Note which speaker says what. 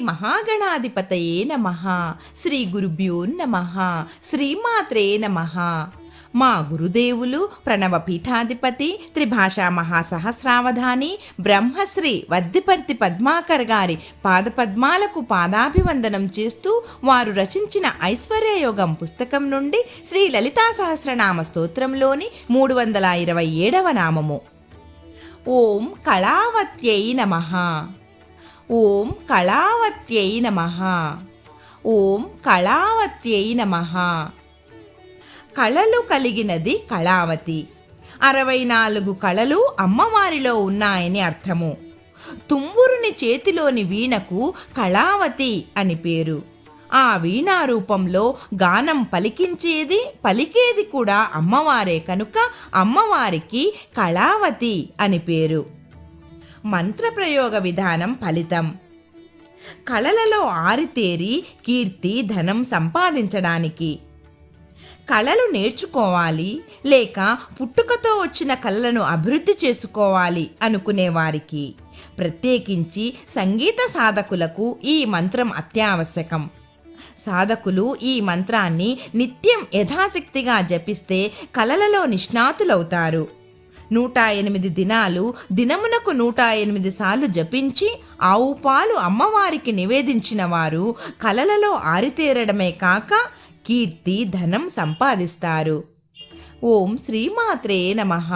Speaker 1: మహాగణాధిపతయే నమ. శ్రీ గురుభ్యో నమ. శ్రీమాత్రే నమ. మా గురుదేవులు ప్రణవ పీఠాధిపతి త్రిభాషా మహాసహస్రావధాని బ్రహ్మశ్రీ వద్దిపర్తి పద్మాకర్ గారి పాదపద్మాలకు పాదాభివందనం చేస్తూ వారు రచించిన ఐశ్వర్యయోగం పుస్తకం నుండి శ్రీ లలితా సహస్రనామ స్తోత్రంలోని మూడు వందల ఇరవై ఏడవ నామము. ఓం కళావత్యై నమ. ఓం కళావత్యై నమ. ఓం కళావత్యై నమ. కళలు కలిగినది కళావతి. అరవై నాలుగు కళలు అమ్మవారిలో ఉన్నాయని అర్థము. తుంబురుని చేతిలోని వీణకు కళావతి అని పేరు. ఆ వీణా రూపంలో గానం పలికించేది పలికేది కూడా అమ్మవారే కనుక అమ్మవారికి కళావతి అని పేరు. మంత్రప్రయోగ విధానం ఫలితం. కళలలో ఆరితేరి కీర్తి ధనం సంపాదించడానికి. కళలు నేర్చుకోవాలి లేక పుట్టుకతో వచ్చిన కళలను అభివృద్ధి చేసుకోవాలి అనుకునేవారికి ప్రత్యేకించి సంగీత సాధకులకు ఈ మంత్రం అత్యావశ్యకం. సాధకులు ఈ మంత్రాన్ని నిత్యం యథాశక్తిగా జపిస్తే కళలలో నిష్ణాతులవుతారు. నూట ఎనిమిది దినాలు దినమునకు నూట ఎనిమిది సార్లు జపించి ఆవు పాలు అమ్మవారికి నివేదించిన వారు కలలలో ఆరితేరడమే కాక కీర్తి ధనం సంపాదిస్తారు. ఓం శ్రీమాత్రే నమః.